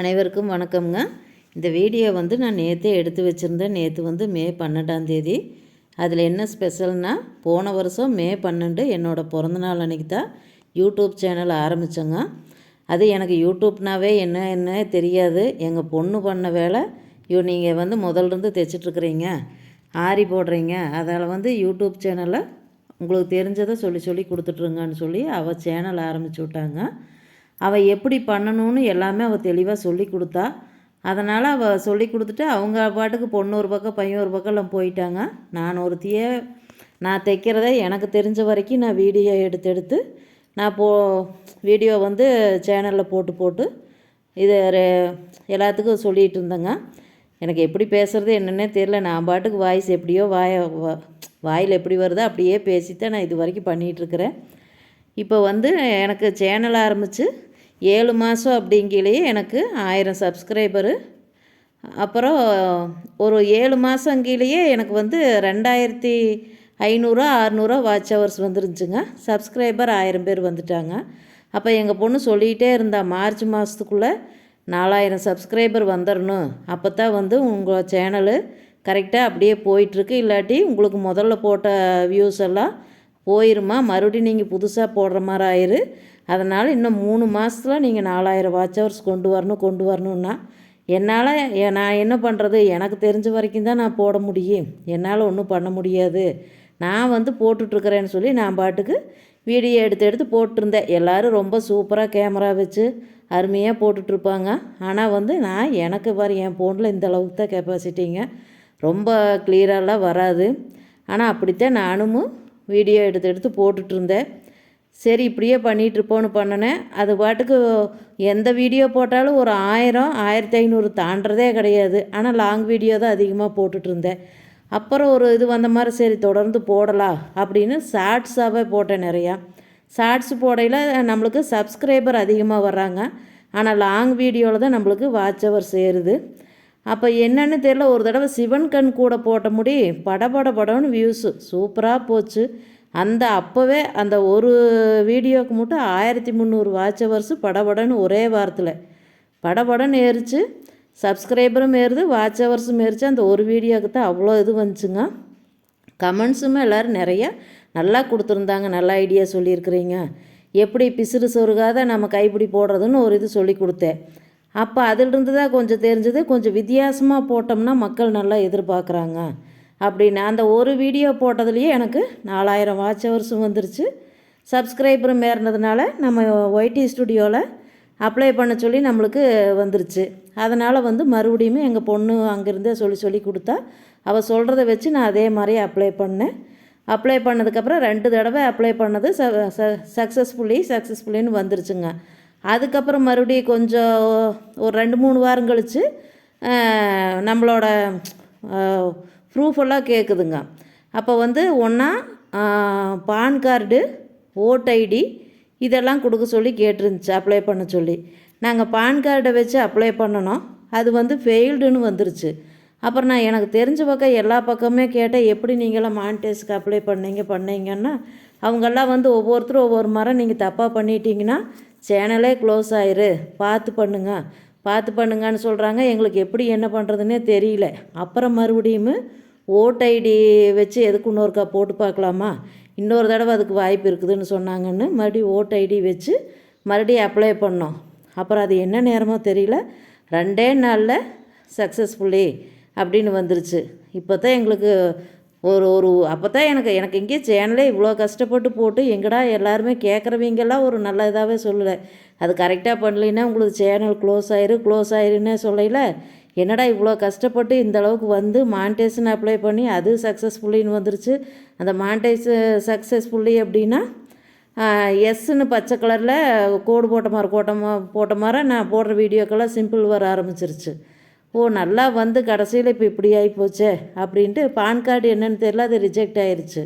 அனைவருக்கும் வணக்கம்ங்க. இந்த வீடியோ வந்து நான் நேற்றே எடுத்து வச்சுருந்தேன். நேற்று வந்து மே பன்னெண்டாம் தேதி. அதில் என்ன ஸ்பெஷல்னால் போன வருஷம் மே பன்னெண்டு என்னோடய பிறந்தநாள் அன்றைக்கி தான் யூடியூப் சேனல் ஆரம்பித்தோங்க அது எனக்கு யூடியூப்னாவே என்ன என்ன தெரியாது. எங்கள் பொண்ணு பண்ண வேலை ஐயோ நீங்கள் வந்து முதல்லேருந்து தைச்சிட்ருக்குறீங்க ஆரி போடுறீங்க. அதால் வந்து யூடியூப் சேனலில் உங்களுக்கு தெரிஞ்சதை சொல்லி சொல்லி கொடுத்துட்ருங்கன்னு சொல்லி அவள் சேனல் ஆரம்பிச்சு விட்டாங்க. அவள் எப்படி பண்ணணும்னு எல்லாமே அவள் தெளிவாக சொல்லி கொடுத்தா. அதனால் அவள் சொல்லி கொடுத்துட்டு அவங்க பாட்டுக்கு பொண்ணு ஒரு பக்கம் பையன் ஒரு பக்கம்லாம் போயிட்டாங்க. நான் ஒருத்தியே நான் தைக்கிறத எனக்கு தெரிஞ்ச வரைக்கும் நான் வீடியோ எடுத்து எடுத்து நான் போ வீடியோ வந்து சேனலில் போட்டு போட்டு இது எல்லாத்துக்கும் சொல்லிகிட்டு இருந்தேங்க. எனக்கு எப்படி பேசுகிறது என்னென்னே தெரில நான் பாட்டுக்கு வாய்ஸ் எப்படியோ வாய வாயில் எப்படி வருதோ அப்படியே பேசித்தான் நான் இது வரைக்கும் பண்ணிகிட்ருக்கிறேன் இப்போ வந்து எனக்கு சேனல் ஆரம்பித்து ஏழு மாதம் அப்படிங்கிலேயே எனக்கு ஆயிரம் சப்ஸ்கிரைபரு. அப்புறம் ஒரு ஏழு மாதங்கிலேயே எனக்கு வந்து ரெண்டாயிரத்தி ஐநூறுரூவா அறநூறுவா வாட்ச் ஹவர்ஸ் வந்துருந்துச்சுங்க. சப்ஸ்கிரைபர் ஆயிரம் பேர் வந்துட்டாங்க. அப்போ எங்கள் பொண்ணு சொல்லிகிட்டே இருந்தா மார்ச் மாதத்துக்குள்ளே நாலாயிரம் சப்ஸ்கிரைபர் வந்துடணும் அப்போ தான் வந்து உங்கள் சேனலு கரெக்டாக அப்படியே போயிட்டுருக்கு. இல்லாட்டி உங்களுக்கு முதல்ல போட்ட வியூஸ் எல்லாம் போயிருமா? மறுபடியும் நீங்கள் புதுசாக போடுற மாதிரி ஆயிரு. அதனால் இன்னும் மூணு மாதத்தில் நீங்கள் நாலாயிரம் வாட்ச் ஹவர்ஸ் கொண்டு வரணும் கொண்டு வரணுன்னா என்னால் நான் என்ன பண்ணுறது எனக்கு தெரிஞ்ச வரைக்கும் தான் நான் போட முடியும். என்னால் ஒன்றும் பண்ண முடியாது. நான் வந்து போட்டுட்ருக்குறேன்னு சொல்லி நான் பாட்டுக்கு வீடியோ எடுத்து எடுத்து போட்டிருந்தேன். எல்லோரும் ரொம்ப சூப்பராக கேமரா வச்சு அருமையாக போட்டுட்ருப்பாங்க. ஆனால் வந்து நான் எனக்கு பாரு என் ஃபோனில் இந்த அளவுக்கு தான் கெப்பாசிட்டிங்க ரொம்ப கிளியராலாம் வராது. ஆனால் அப்படித்தான் நானும் வீடியோ எடுத்து எடுத்து போட்டுட்ருந்தேன். சரி இப்படியே பண்ணிகிட்ருப்போன்னு பண்ணினேன். அது பாட்டுக்கு எந்த வீடியோ போட்டாலும் ஒரு ஆயிரம் ஆயிரத்தி ஐநூறு தாண்டதே கிடையாது. ஆனால் லாங் வீடியோ தான் அதிகமாக போட்டுட்ருந்தேன். அப்புறம் ஒரு இது வந்த மாதிரி சரி தொடர்ந்து போடலாம் அப்படின்னு ஷார்ட்ஸாகவே போட்டேன் நிறையா. ஷார்ட்ஸ் போடையில் நம்மளுக்கு சப்ஸ்கிரைபர் அதிகமாக வர்றாங்க. ஆனால் லாங் வீடியோவில் தான் நம்மளுக்கு வாட்ச் அவர் சேருது. அப்போ என்னென்னு தெரில ஒரு தடவை சிவன் கண் கூட போட்ட முடி படபட படம்னு வியூஸு சூப்பராக போச்சு. அந்த அப்போவே அந்த ஒரு வீடியோவுக்கு மட்டும் ஆயிரத்தி முந்நூறு வாட்ச் ஹவர்ஸு படபடன்னு ஒரே வாரத்தில். படபடன்னு ஏறிச்சு. சப்ஸ்கிரைபரும் ஏறுது வாட்ச் ஹவர்ஸும் ஏறிச்சு. அந்த ஒரு வீடியோவுக்கு தான் அவ்வளோ இது வந்துச்சுங்க. கமெண்ட்ஸுமே எல்லோரும் நிறையா நல்லா கொடுத்துருந்தாங்க. நல்ல ஐடியா சொல்லியிருக்கிறீங்க. எப்படி பிசுறு சொருகாத நம்ம கைப்பிடி போடுறதுன்னு ஒரு இது சொல்லி கொடுத்தேன். அப்போ அதிலிருந்து தான் கொஞ்சம் தெரிஞ்சது. கொஞ்சம் வித்தியாசமாக போட்டோம்னா மக்கள் நல்லா எதிர்பார்க்குறாங்க. அப்படின்னு அந்த ஒரு வீடியோ போட்டதுலேயே எனக்கு நாலாயிரம் வாட்ச் ஹவர்ஸும் வந்துருச்சு. சப்ஸ்கிரைபரும் ஏறினதுனால நம்ம ஒய்டி ஸ்டுடியோவில் அப்ளை பண்ண சொல்லி நம்மளுக்கு வந்துருச்சு. அதனால் வந்து மறுபடியும் எங்கள் பொண்ணு அங்கேருந்தே சொல்லி சொல்லி கொடுத்தா அவள் சொல்கிறத வச்சு நான் அதே மாதிரி அப்ளை பண்ணேன். அப்ளை பண்ணதுக்கப்புறம் ரெண்டு தடவை அப்ளை பண்ணது ச சக்ஸஸ்ஃபுல்லி சக்ஸஸ்ஃபுல்லின்னு வந்துருச்சுங்க. அதுக்கப்புறம் மறுபடியும் கொஞ்சம் ஒரு ரெண்டு மூணு வாரம் கழித்து நம்மளோட ப்ரூஃபெல்லாம் கேட்குதுங்க அப்போ வந்து ஒன்றா பான் கார்டு ஓட் ஐடி இதெல்லாம் கொடுக்க சொல்லி கேட்டிருந்துச்சு அப்ளை பண்ண சொல்லி. நாங்கள் பான் கார்டை வச்சு அப்ளை பண்ணணும். அது வந்து ஃபெயில்டுன்னு வந்துருச்சு. அப்புறம் நான் எனக்கு தெரிஞ்ச பக்கம் எல்லா பக்கமே கேட்டேன் எப்படி நீங்களாம் மானிட்டேஸ்க்கு அப்ளை பண்ணீங்க பண்ணீங்கன்னா? அவங்கெல்லாம் வந்து ஒவ்வொருத்தரும் ஒவ்வொரு மரம் நீங்கள் தப்பாக பண்ணிட்டீங்கன்னா சேனலே க்ளோஸ் ஆயிரு. பார்த்து பண்ணுங்க. பார்த்து பண்ணுங்கன்னு சொல்கிறாங்க எங்களுக்கு எப்படி என்ன பண்ணுறதுனே தெரியல. அப்புறம் மறுபடியும் ஓட் ஐடி வச்சு எதுக்கு இன்னொருக்கா போட்டு பார்க்கலாமா? இன்னொரு தடவை அதுக்கு வாய்ப்பு இருக்குதுன்னு சொன்னாங்கன்னு மறுபடியும் ஓட் ஐடி வச்சு மறுபடியும் அப்ளை பண்ணோம். அப்புறம் அது என்ன நேரமோ தெரியல. ரெண்டே நாளில் சக்ஸஸ்ஃபுல்லி அப்படின்னு வந்துருச்சு. இப்போ தான் எங்களுக்கு ஒரு ஒரு அப்போ தான் எனக்கு எனக்கு எங்கேயே சேனலே இவ்வளோ கஷ்டப்பட்டு போட்டு எங்கடா எல்லாருமே கேட்குறவங்கெல்லாம் ஒரு நல்ல இதாகவே சொல்லலை. அது கரெக்டாக பண்ணலைன்னா உங்களுக்கு சேனல் க்ளோஸ் ஆயிரு க்ளோஸ் ஆயிருன்னே சொல்லையில் என்னடா இவ்வளோ கஷ்டப்பட்டு இந்த அளவுக்கு வந்து மானிட்டேஷன் அப்ளை பண்ணி அது சக்ஸஸ்ஃபுல்லின்னு வந்துருச்சு. அந்த மான்டேஸ் சக்ஸஸ்ஃபுல்லி அப்படின்னா எஸ்ன்னு பச்சை கலரில் கோடு போட்ட மாதிரி போட்ட போட்ட மாதிரி நான் போடுற வீடியோக்கெல்லாம் சிம்பிள் வர ஆரம்பிச்சிருச்சு. ஓ நல்லா வந்து கடைசியில் இப்போ இப்படி ஆகிப்போச்சே அப்படின்ட்டு பான் கார்டு என்னென்னு தெரியல அது ரிஜெக்ட் ஆயிடுச்சு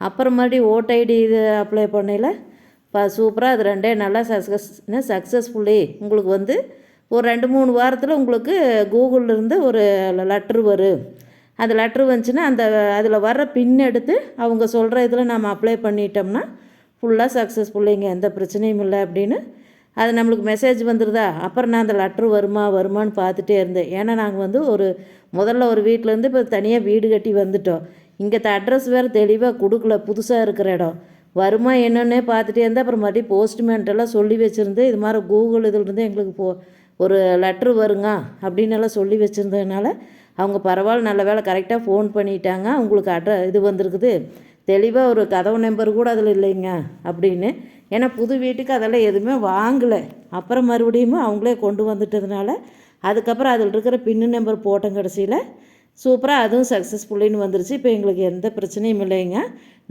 அப்புறம் மறுபடியும் ஓட் ஐடி இது அப்ளை பண்ணையில் இப்போ சூப்பராக அது ரெண்டே நல்லா சக்ஸஸ் சக்ஸஸ்ஃபுல்லி உங்களுக்கு வந்து ஒரு ரெண்டு மூணு வாரத்தில் உங்களுக்கு கூகுளிலேருந்து ஒரு லெட்ரு வரும். அந்த லெட்ரு வந்துச்சுன்னா அந்த அதில் வர்ற பின் எடுத்து அவங்க சொல்கிற இதில் நம்ம அப்ளை பண்ணிட்டோம்னா ஃபுல்லாக சக்ஸஸ்ஃபுல்லிங்க எந்த பிரச்சனையும் இல்லை அப்படின்னு அது நம்மளுக்கு மெசேஜ் வந்துடுதா அப்புறம் நான் அந்த லெட்ரு வருமா வருமான்னு பார்த்துட்டே இருந்தேன். ஏன்னா நாங்கள் வந்து ஒரு முதல்ல ஒரு வீட்டிலேருந்து இப்போ தனியாக வீடு கட்டி வந்துட்டோம். இங்கே அட்ரஸ் வேறு தெளிவாக கொடுக்கல புதுசாக இருக்கிற இடம். வருமா என்னென்னே பார்த்துட்டே இருந்தால் அப்புறம் மறுபடியும் போஸ்ட்மேன்ட்டெல்லாம் சொல்லி வச்சுருந்து இது மாதிரி கூகுள் இதிலிருந்து எங்களுக்கு போ ஒரு லெட்ரு வருங்க அப்படின்னு எல்லாம் சொல்லி வச்சுருந்ததுனால அவங்க பரவாயில்ல நல்ல வேலை கரெக்டாக ஃபோன் பண்ணிட்டாங்க. உங்களுக்கு அட்ர இது வந்திருக்குது. தெளிவாக ஒரு கதவு நம்பர் கூட அதில் இல்லைங்க அப்படின்னு ஏன்னா புது வீட்டுக்கு அதெல்லாம் எதுவுமே வாங்கலை. அப்புறம் மறுபடியும் அவங்களே கொண்டு வந்துட்டதுனால அதுக்கப்புறம் அதில் இருக்கிற பின்னு நம்பர் போட்டோம் கடைசியில். சூப்பராக அதுவும் சக்ஸஸ்ஃபுல்லின்னு வந்துருச்சு. இப்போ எங்களுக்கு எந்த பிரச்சனையும் இல்லைங்க.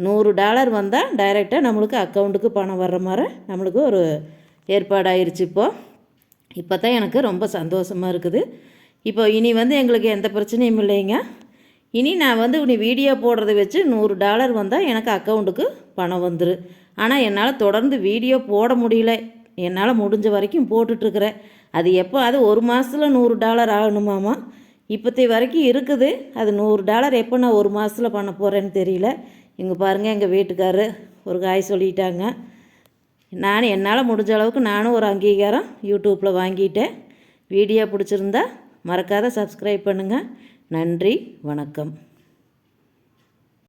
நூறு டாலர் வந்தால் டைரெக்டாக நம்மளுக்கு அக்கௌண்ட்டுக்கு பணம் வர்ற மாதிரி நம்மளுக்கு ஒரு ஏற்பாடாயிருச்சு இப்போது இப்போ. தான் எனக்கு ரொம்ப சந்தோஷமாக இருக்குது. இப்போ இனி வந்து எங்களுக்கு எந்த பிரச்சனையும் இல்லைங்க. இனி நான் வந்து நீ வீடியோ போடுறத வச்சு நூறு டாலர் வந்தால் எனக்கு அக்கௌண்ட்டுக்கு பணம் வந்துடும் ஆனால் என்னால் தொடர்ந்து வீடியோ போட முடியல. என்னால் முடிஞ்ச வரைக்கும் போட்டுட்ருக்குறேன். அது எப்போ அது ஒரு மாதத்தில் நூறு டாலர் ஆகணுமாமா? இப்போத்தி வரைக்கும் இருக்குது. அது நூறு டாலர் எப்போ நான் ஒரு மாதத்தில் பண்ண போகிறேன்னு தெரியல. இங்கே பாருங்கள் எங்கள் வீட்டுக்காரரு ஒரு காய் சொல்லிட்டாங்க. நான் என்னால் முடிஞ்ச அளவுக்கு நானும் ஒரு அங்கீகாரம் யூடியூப்பில் வாங்கிட்டேன். வீடியோ பிடிச்சிருந்தா மறக்காத சப்ஸ்கிரைப் பண்ணுங்கள் நன்றி வணக்கம்.